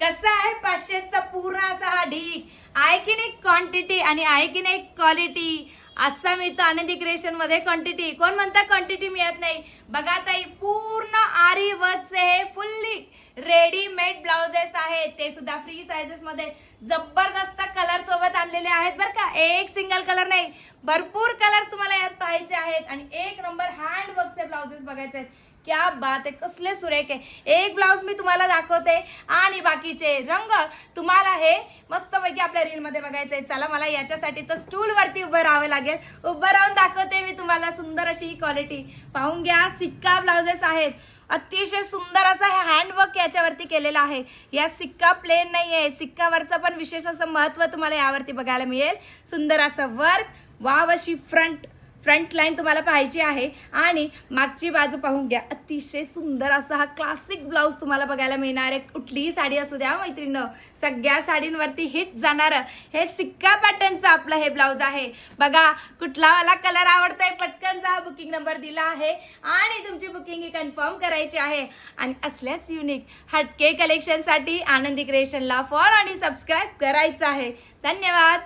कसा आहे पाचशेचा पूर्ण असा हा ढीक आहे की नाही क्वांटिटी आणि आहे की नाही क्वालिटी असा मिळतो आनंदी क्रिएशनमध्ये क्वांटिटी कोण म्हणता क्वांटिटी मिळत नाही? बघा ताई पूर्ण आरी वरचे हे फुल्ली रेडीमेड ब्लाउजेस आहेत. ते सुद्धा फ्री सायझेस मध्ये. जबरदस्त कलर सोबत आणलेले आहेत बरं का. एक सिंगल कलर नाही. भरपूर कलर्स तुम्हाला यात पाहायचे आहेत. आणि एक नंबर हँड वर्कचे ब्लाउजेस बघायचे आहेत. क्या बात आहे कसले सुरेख आहे. एक ब्लाऊज मी तुम्हाला दाखवते. आणि बाकीचे रंग तुम्हाला हे मस्तपैकी आपल्या रील मध्ये आहे. चला मला याच्यासाठी तर स्टूल वरती उभं राहावं लागेल. उभं राहून दाखवते मी तुम्हाला सुंदर अशी ही क्वालिटी पाहून घ्या सिक्का ब्लाउजेस आहेत. अतिशय सुंदर असं हे हँडवर्क याच्यावरती केलेला आहे. या सिक्का प्लेन नाही आहे सिक्कावरचं पण विशेष असं महत्त्व तुम्हाला यावरती बघायला मिळेल. सुंदर असं वर्क वाव अशी फ्रंट फ्रंट लाईन तुम्हाला पाहायची आहे. आणि मागची बाजू पाहून घ्या. अतिशय सुंदर असा हा क्लासिक ब्लाऊज तुम्हाला बघायला मिळणार आहे. कुठलीही साडी असू द्या मैत्रिणीनं. सगळ्या साडींवरती हिट जाणारं हे सिक्का पॅटर्नचं आपलं हे ब्लाऊज आहे. बघा कुठला वाला कलर आवडतोय पटकन जा. बुकिंग नंबर दिला आहे. आणि तुमची बुकिंग ही कन्फर्म करायची आहे. आणि असल्याच युनिक हटके कलेक्शनसाठी आनंदी क्रिएशनला फॉलो आणि सबस्क्राईब करायचं आहे. धन्यवाद.